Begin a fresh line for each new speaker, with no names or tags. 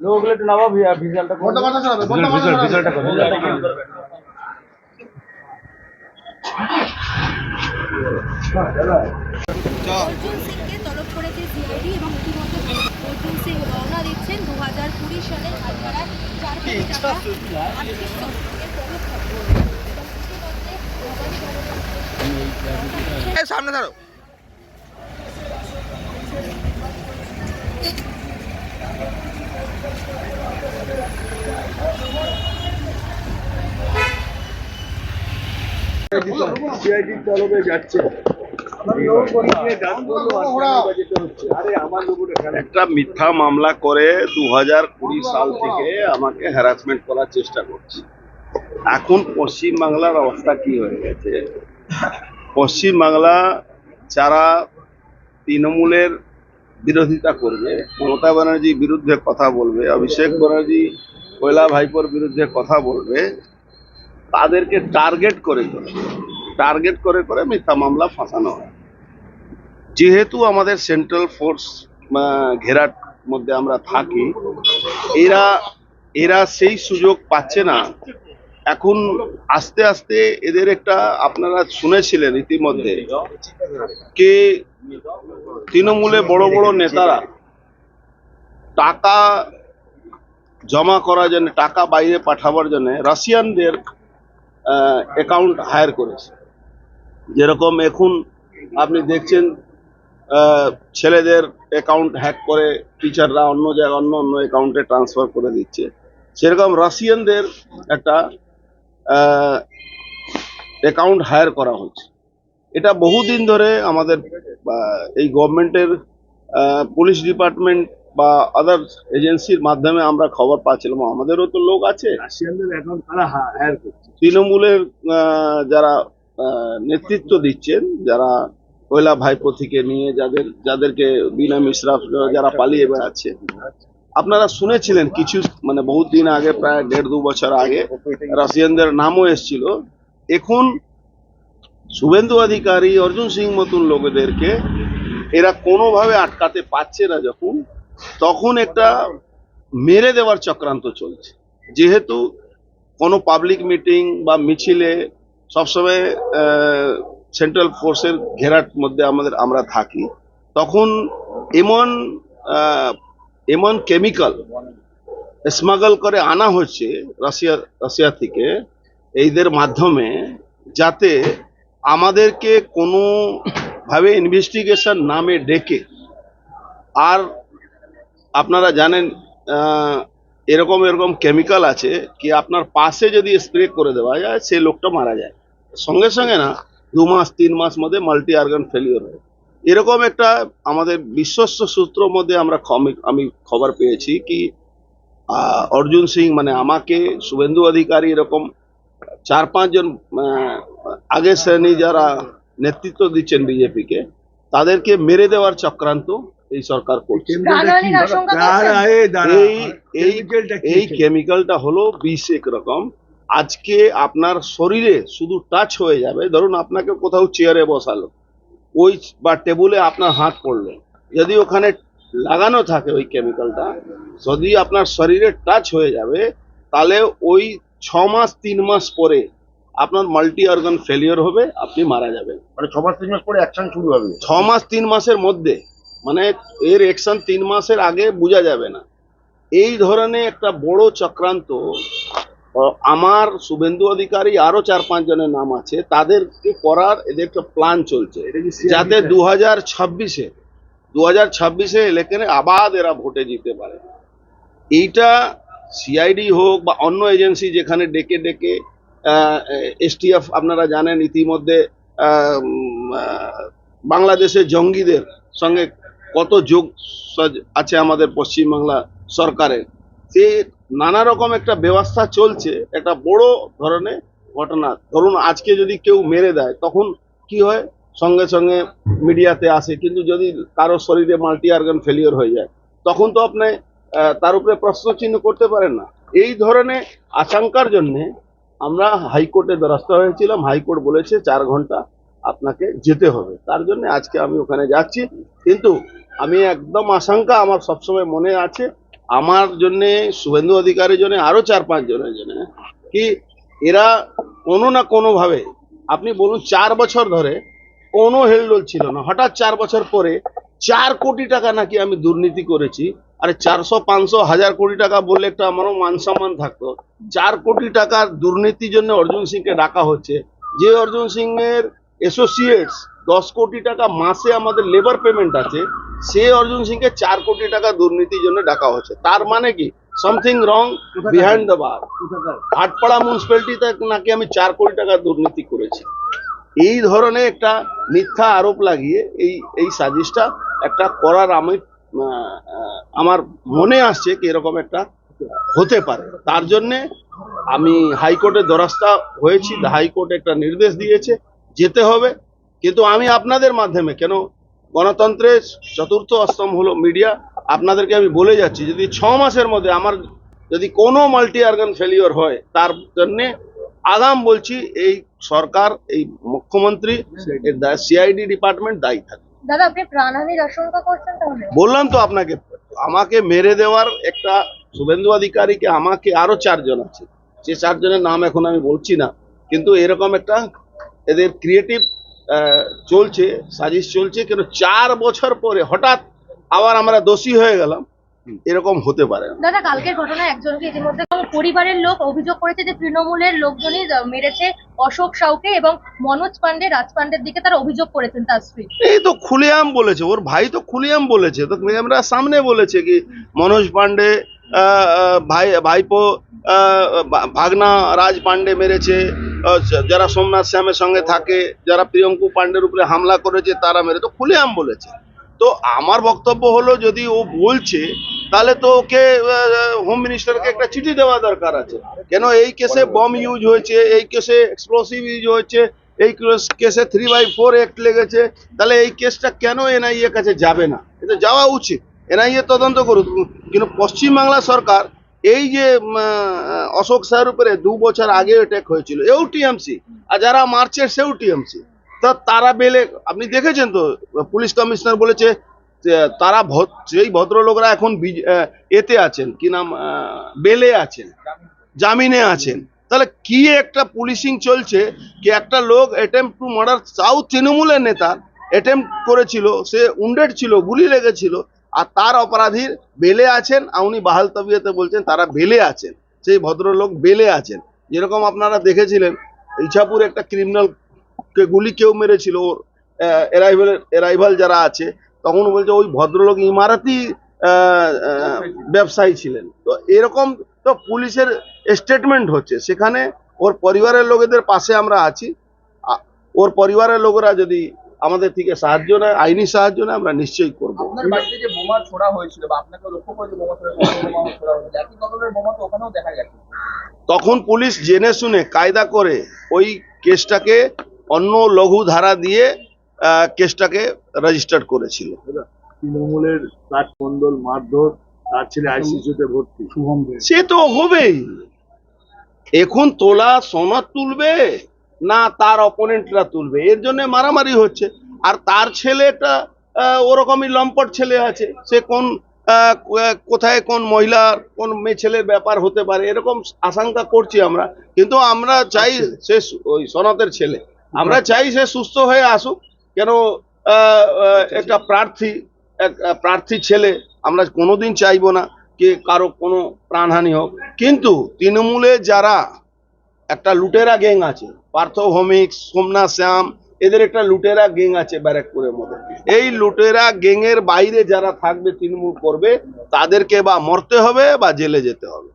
লোকগুলো একটু নামাও ভিজুয়ালটা
ফোনটা কথা শোনাবে ফোনটা কথা শোনাবে
অর্জুন সিংকে তলব করেছে সিআইডি এবং ইতিমধ্যে অর্জুন রওনা দিচ্ছেন দু হাজার কুড়ি সালে হাজারা চার কোটি টাকা আর্থিক তহবিলের তলব করে। এবং ইতিমধ্যে
সামনে ধরো
একটা মিথ্যা মামলা করে দু হাজার কুড়ি সাল থেকে আমাকে হ্যারাসমেন্ট করার চেষ্টা করছে। এখন পশ্চিম বাংলার অবস্থা কি হয়ে গেছে? পশ্চিম বাংলা যারা তৃণমূলের বিরোধিতা করবে, মমতা ব্যানার্জির বিরুদ্ধে কথা বলবে, অভিষেক ব্যানার্জি কৈলা ভাইপোর বিরুদ্ধে কথা বলবে তাদেরকে টার্গেট করে করে টার্গেট করে করে মিথ্যা মামলা ফাঁসানো হয়। যেহেতু আমাদের সেন্ট্রাল ফোর্স ঘেরার মধ্যে আমরা থাকি, এরা এরা সেই সুযোগ পাচ্ছে না। এখন আস্তে আস্তে এদের একটা, আপনারা শুনেছিলেন ইতিমধ্যে, কে তৃণমূলে বড় বড় নেতারা টাকা জমা করার জন্য, টাকা বাইরে পাঠাবার জন্য, রাশিয়ানদের অ্যাকাউন্ট হায়ার করেছে। যেরকম এখন আপনি দেখছেন ছেলেদের অ্যাকাউন্ট হ্যাক করে টিচাররা অন্য জায়গায় অন্য অন্য অ্যাকাউন্টে ট্রান্সফার করে দিচ্ছে। সেরকম রাশিয়ানদের একটা অ্যাকাউন্ট হায়ার করা হচ্ছে। এটা বহুদিন ধরে আমাদের এই গভর্নমেন্টের পুলিশ ডিপার্টমেন্ট বা আদার এজেন্সির মাধ্যমে আমরা খবর পাচ্ছিলাম আমাদেরও তো লোক আছে। তৃণমূলের যারা নেতৃত্ব দিচ্ছেন যারা কৈলা ভাইপো থেকে নিয়ে যাদের যাদেরকে বিনা মিশ্রা যারা পালিয়ে বেড়াচ্ছে। আপনারা শুনেছিলেন কিছু মানে বহুত দিন আগে প্রায় দেড় দু বছর আগে রাশিয়ানদের নামও এসেছিল। এখন শুভেন্দু অধিকারী অর্জুন সিং মতন লোকেদেরকে এরা কোনোভাবে আটকাতে পারছে না যখন তখন একটা মেরে দেওয়ার চক্রান্ত চলছে। যেহেতু কোনো পাবলিক মিটিং বা মিছিলে সবসময় সেন্ট্রাল ফোর্সের ঘেরার মধ্যে আমাদের আমরা থাকি, তখন এমন এমন কেমিক্যাল স্মাগল করে আনা হচ্ছে রাশিয়া রাশিয়া থেকে এইদের মাধ্যমে যাতে আমাদেরকে কোনোভাবে ইনভেস্টিগেশন নামে ডেকে আর আপনারা জানেন এরকম এরকম কেমিক্যাল আছে কি আপনার পাশে যদি স্প্রে করে দেওয়া যায় সেই লোকটা মারা যায়। সঙ্গে সঙ্গে না, দু মাস, তিন মাস মধ্যে মাল্টি অর্গান ফেলিওর হয়। এরকম একটা আমাদের বিশ্বস্ত সূত্র মধ্যে আমরা আমি খবর পেয়েছি কি অর্জুন সিং মানে আমাকে, শুভেন্দু অধিকারী এরকম চার পাঁচজন আগের শ্রেণি যারা নেতৃত্ব দিচ্ছেন বিজেপিকে তাদেরকে মেরে দেওয়ার চক্রান্ত এই সরকার করছে। এই? কেমিক্যালটা হলো বিষ একরকম আজকে আপনার শরীরে শুধু টাচ হয়ে যাবে। ধরুন আপনাকে কোথাও চেয়ারে বসালো। ওই বা টেবুলে আপনার হাত পড়ল। যদি ওখানে লাগানো থাকে ওই কেমিক্যালটা যদি আপনার শরীরে টাচ হয়ে যাবে তাহলে ওই ছ মাস তিন মাস পরে আপনার মাল্টি অর্গান ফেলিওর হবে আপনি মারা যাবেন।
মানে ছ মাস তিন মাস পরে অ্যাকশন শুরু হবে।
ছ মাস তিন মাসের মধ্যে মানে এর অ্যাকশন তিন মাসের আগে বোঝা যাবে না। এই ধরনের একটা বড় চক্রান্ত আমার শুভেন্দু অধিকারী আরও চার পাঁচ জনের নাম আছে তাদেরকে করার এদের একটা প্ল্যান চলছে। যাতে দু হাজার ছাব্বিশে দু হাজার ছাব্বিশে ইলেকশনে আবাদ এরা ভোটে জিতে পারে। এইটা সিআইডি হোক বা অন্য এজেন্সি যেখানে ডেকে ডেকে এসটিএফ আপনারা জানেন ইতিমধ্যে বাংলাদেশের জঙ্গিদের সঙ্গে কত যোগ আছে আমাদের পশ্চিমবাংলা সরকারের? সে নানা রকম একটা ব্যবস্থা চলছে, একটা বড় ধরনের ঘটনা। ধরুন, আজকে যদি কেউ মেরে দেয়, তখন কি হয়? সঙ্গে সঙ্গে মিডিয়াতে আসে, কিন্তু যদি কারও শরীরে মাল্টি অর্গান ফেলিওর হয়ে যায়, তখন তো আপনি তার উপরে প্রশ্ন চিহ্ন করতে পারেন না। এই ধরনের আশঙ্কার জন্যে আমরা হাইকোর্টে দ্বারস্থ হয়েছিলাম। হাইকোর্ট বলেছে, চার ঘণ্টা আপনাকে যেতে হবে। তার জন্য আজকে আমি ওখানে যাচ্ছি। কিন্তু আমি একদম আশঙ্কা, আমার সবসময় মনে আছে। আমার জন্য, শুভেন্দু অধিকারের জন্য, আরও চার পাঁচ জনের জন্য, কি এরা কোনো না কোনো ভাবে আপনি বলুন চার বছর ধরে কোনো হেলডোল ছিল না। হঠাৎ চার বছর পরে চার কোটি টাকা নাকি আমি দুর্নীতি করেছি, আরে চারশো, পাঁচশো, হাজার কোটি টাকা বললে একটা আমারও মান সম্মান থাকতো। চার কোটি টাকার দুর্নীতির জন্য অর্জুন সিংকে ডাকা হচ্ছে। যে অর্জুন সিং এর অ্যাসোসিয়েটস দশ কোটি টাকা মাসে আমাদের লেবার পেমেন্ট আছে সে অর্জুন সিংকে চার কোটি টাকা দুর্নীতির জন্য ডাকা হচ্ছে। তার মানে কি? Something wrong behind the bar Hatpara মিউনিসিপ্যালিটিতে নাকি আমি চার কোটি টাকা দুর্নীতি করেছি। এই ধরনের একটা মিথ্যা আরোপ লাগিয়ে এই এই সাজিশটা একটা করার আমি আমার মনে আসছে কি এরকম একটা হতে পারে। তার জন্যে আমি হাইকোর্টের দ্বারস্থা হয়েছি। হাইকোর্ট একটা নির্দেশ দিয়েছে। যেতে হবে। কিন্তু আমি আপনাদের মাধ্যমে কেন? গণতন্ত্রের চতুর্থ অস্তম হলো মিডিয়া। আপনাদেরকে আমি বলে যাচ্ছি যদি ছ মাসের মধ্যে আমার যদি কোনো মাল্টি অর্গান ফেলিওর হয় তার জন্যে আগাম বলছি এই সরকার এই মুখ্যমন্ত্রী সিআইডি ডিপার্টমেন্ট দায়ী থাকে।
দাদা আপনি প্রাণহানির আশঙ্কা করছেন তাহলে?
বললাম তো আপনাকে আমাকে মেরে দেওয়ার একটা শুভেন্দু অধিকারীকে আমাকে আরও চারজন আছে। সে চারজনের নাম এখন আমি বলছি না কিন্তু এরকম একটা এদের ক্রিয়েটিভ চলছে সাজিশ চলছে কিন্তু চার বছর পরে হঠাৎ আবার আমরা দোষী হয়ে গেলাম। এরকম হতে পারে
দাদা কালকের ঘটনায় একজনকে ইতিমধ্যে পরিবারের লোক অভিযোগ করেছে যে তৃণমূলের লোকজনই মেরেছে অশোক সাউকে এবং মনোজ পান্ডে রাজ পান্ডের দিকে তারা অভিযোগ করেছেন তার স্ত্রী
এই তো খুলেআম বলেছে ওর ভাই তো খুলেআম বলেছে তো আমরা সামনে বলেছে কি মনোজ পান্ডে ভাই, ভাইপো ভাগনা রাজ পান্ডে মেরেছে। যারা সোমনাথ শ্যামের সঙ্গে থাকে, যারা প্রিয়ঙ্কু পান্ডের উপরে হামলা করেছে, তারা মেরে তো খুলেআম বলেছে। তো আমার বক্তব্য হলো, যদি ও বলছে, তাহলে তো ওকে হোম মিনিস্টারকে একটা চিঠি দেওয়া দরকার আছে। কেন এই কেসে বম ইউজ হয়েছে, এই কেসে এক্সপ্লোসিভ ইউজ হয়েছে, এই কেসে থ্রি বাই ফোর অ্যাক্ট লেগেছে, তাহলে এই কেসটা কেন এনআইএ কাছে যাবে না? এটা যাওয়া উচিত। এনআইএ তদন্ত করুক, কিন্তু পশ্চিমবাংলা সরকার এই যে অশোক স্যার উপরে দু বছর আগে অ্যাটাক হয়েছিল, এও টিএমসি আর যারা মারছে সেও টিএমসি তা তারা বেলে, আপনি দেখেছেন তো, পুলিশ কমিশনার বলেছে তারা সেই ভদ্রলোকরা এখন এতে আছেন, কি নাম বেলে আছেন, জামিনে আছেন। তাহলে কি একটা পুলিশিং চলছে, কি একটা লোক অ্যাটেম্প টু মার্ডার সাউথ তৃণমূলের নেতা অ্যাটেম্প করেছিল, সে উন্ডেড ছিল, গুলি লেগেছিল আর তার অপরাধীর বেলে আছেন, আর উনি বাহাল তবিয়তে বলছেন তারা বেলে আছেন, সেই ভদ্রলোক বেলে আছেন। যেরকম আপনারা দেখেছিলেন, ইছাপুর একটা ক্রিমিনাল কে গুলি কেউ মেরেছিল, ওর এরাইভাল এরাইভাল যারা আছে, তখন বলছে ওই ভদ্রলোক ইমারতি ব্যবসায়ী ছিলেন। তো এরকম তো পুলিশের স্টেটমেন্ট হচ্ছে। সেখানে ওর পরিবারের লোকেদের পাশে আমরা আছি। ওর পরিবারের লোকেরা যদি আমাদের থেকে সাহায্য নেয় আইনি সাহায্য নেয় আমরা নিশ্চয়ই করব।
যে বোমা ছোড়া হয়েছিল বা আপনাকে লক্ষ্য করে বোমা ছোড়া হয়েছিল, বোমা ছোড়া হয়েছিল একই ধরনের বোমা তো ওখানেও দেখা গেছে।
তখন পুলিশ জেনে শুনে কায়দা করে ওই কেসটাকে অন্য লঘু ধারা দিয়ে আহ, কেসটাকে রেজিস্টার করেছিল।
তৃণমূলের মন্ডল মারধর তার ছেলে আইসিসিতে ভর্তি।
সে তো হবেই। এখন তোলা সনদ তুলবে। না তার অপোনেন্টরা তুলবে। এর জন্য মারামারি হচ্ছে। আর তার ছেলেটা ওরকমই লম্পট ছেলে আছে। সে কোন কোথায় কোন মহিলার কোন মেয়ে ছেলের ব্যাপার হতে পারে এরকম আশঙ্কা করছি আমরা। কিন্তু আমরা চাই সে ওই সনতের ছেলে। আমরা চাই সে সুস্থ হয়ে আসুক। কেন একটা প্রার্থী এক প্রার্থী ছেলে আমরা কোনোদিন চাইব না কে কারও কোনো প্রাণহানি হোক। কিন্তু তৃণমূলে যারা একটা লুটেরা গ্যাং আছে পার্থ ভৌমিক সোমনাথ শ্যাম, এদের একটা লুটেরা গেং আছে ব্যারাকপুরের মধ্যে। এই লুটেরা গ্যাংয়ের বাইরে যারা থাকবে, তৃণমূল করবে, তাদেরকে বা মরতে হবে বা জেলে যেতে হবে।